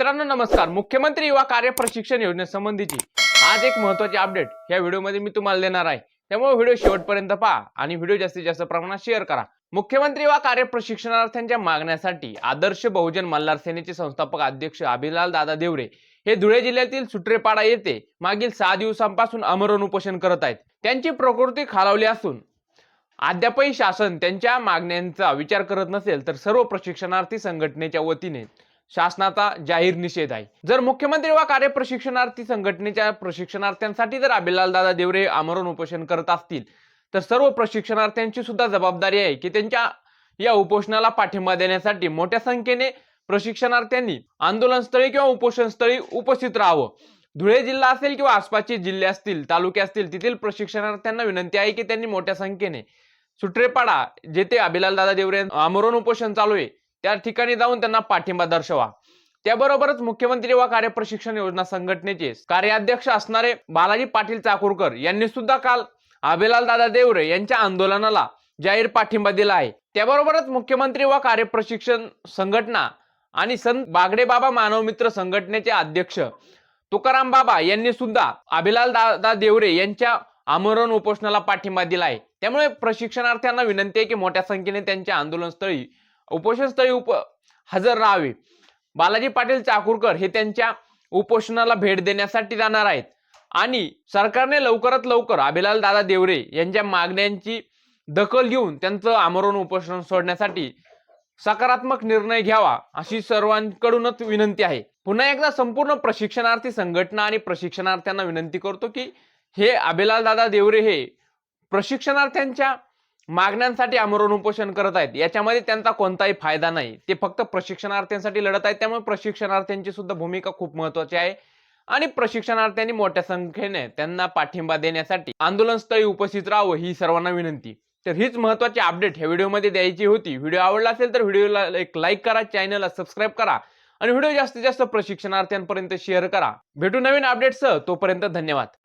मित्रांनो नमस्कार. मुख्यमंत्री युवा कार्य प्रशिक्षण योजनेसंबंधीची आज एक महत्वाची अपडेट या व्हिडिओमध्ये मी तुम्हाला देणार आहे. त्यामुळे व्हिडिओ शेवटपर्यंत पहा आणि व्हिडिओ जास्तीत जास्त प्रमाणात शेअर करा. मुख्यमंत्री युवा कार्य प्रशिक्षणार्थ्यांच्या मागण्यासाठी आदर्श बहुजन मल्हार सेनेचे संस्थापक अध्यक्ष अभिलाल दादा देवरे हे धुळे जिल्ह्यातील सुट्रेपाडा येथे मागील सहा दिवसांपासून अमरण उपोषण करत आहेत. त्यांची प्रकृती खालावली असून अद्यापही शासन त्यांच्या मागण्यांचा विचार करत नसेल तर सर्व प्रशिक्षणार्थी संघटनेच्या वतीने शासनाचा जाहीर निषेध आहे. जर मुख्यमंत्री वा कार्य प्रशिक्षणार्थी संघटनेच्या प्रशिक्षणार्थ्यांसाठी जर आबेलाल दादा देवरे आमरण उपोषण करत असतील तर सर्व प्रशिक्षणार्थ्यांची सुद्धा जबाबदारी आहे की त्यांच्या या उपोषणाला पाठिंबा देण्यासाठी मोठ्या संख्येने प्रशिक्षणार्थ्यांनी आंदोलनस्थळी किंवा उपोषणस्थळी उपस्थित राहावं. धुळे जिल्हा असेल किंवा आसपासचे जिल्हे असतील तालुके असतील तेथील प्रशिक्षणार्थ्यांना विनंती आहे की त्यांनी मोठ्या संख्येने सुट्रेपाडा जेथे अभिलाल दादा देवरे आमरण उपोषण चालू आहे त्या ठिकाणी जाऊन त्यांना पाठिंबा दर्शवा. त्याबरोबरच मुख्यमंत्री व कार्यप्रशिक्षण योजना संघटनेचे कार्याध्यक्ष असणारे बालाजी पाटील चाकूरकर यांनी सुद्धा काल अभिलाल दादा देवरे यांच्या आंदोलनाला जाहीर पाठिंबा दिला आहे. त्याबरोबरच मुख्यमंत्री व कार्यप्रशिक्षण संघटना आणि संत बागडे बाबा मानव मित्र संघटनेचे अध्यक्ष तुकाराम बाबा यांनी सुद्धा अभिलाल दादा देवरे यांच्या आमरण उपोषणाला पाठिंबा दिला आहे. त्यामुळे प्रशिक्षणार्थ्यांना विनंती आहे की मोठ्या संख्येने त्यांच्या आंदोलनस्थळी उपोषणस्थळी उप हजर राहावे. बालाजी पाटील चाकूरकर हे त्यांच्या उपोषणाला भेट देण्यासाठी जाणार आहेत. आणि सरकारने लवकरात लवकर अभिलाल दादा देवरे यांच्या मागण्यांची दखल घेऊन त्यांचं आमरण उपोषण सोडण्यासाठी सकारात्मक निर्णय घ्यावा अशी सर्वांकडूनच विनंती आहे. पुन्हा एकदा संपूर्ण प्रशिक्षणार्थी संघटना आणि प्रशिक्षणार्थ्यांना विनंती करतो की हे अभिलाल दादा देवरे हे प्रशिक्षणार्थ्यांच्या मागण्यांसाठी आमरण उपोषण करत आहेत. याच्यामध्ये त्यांचा कोणताही फायदा नाही. ते फक्त प्रशिक्षणार्थ्यांसाठी लढत आहेत. त्यामुळे प्रशिक्षणार्थ्यांची सुद्धा भूमिका खूप महत्वाची आहे. आणि प्रशिक्षणार्थ्यांनी मोठ्या संख्येने त्यांना पाठिंबा देण्यासाठी आंदोलनस्थळी उपस्थित राहावं ही सर्वांना विनंती. तर हीच महत्वाची अपडेट ह्या व्हिडिओमध्ये द्यायची होती. व्हिडिओ आवडला असेल तर व्हिडिओला एक लाईक करा चॅनलला सबस्क्राईब करा आणि व्हिडिओ जास्तीत जास्त प्रशिक्षणार्थ्यांपर्यंत शेअर करा. भेटू नवीन अपडेट्स तोपर्यंत धन्यवाद.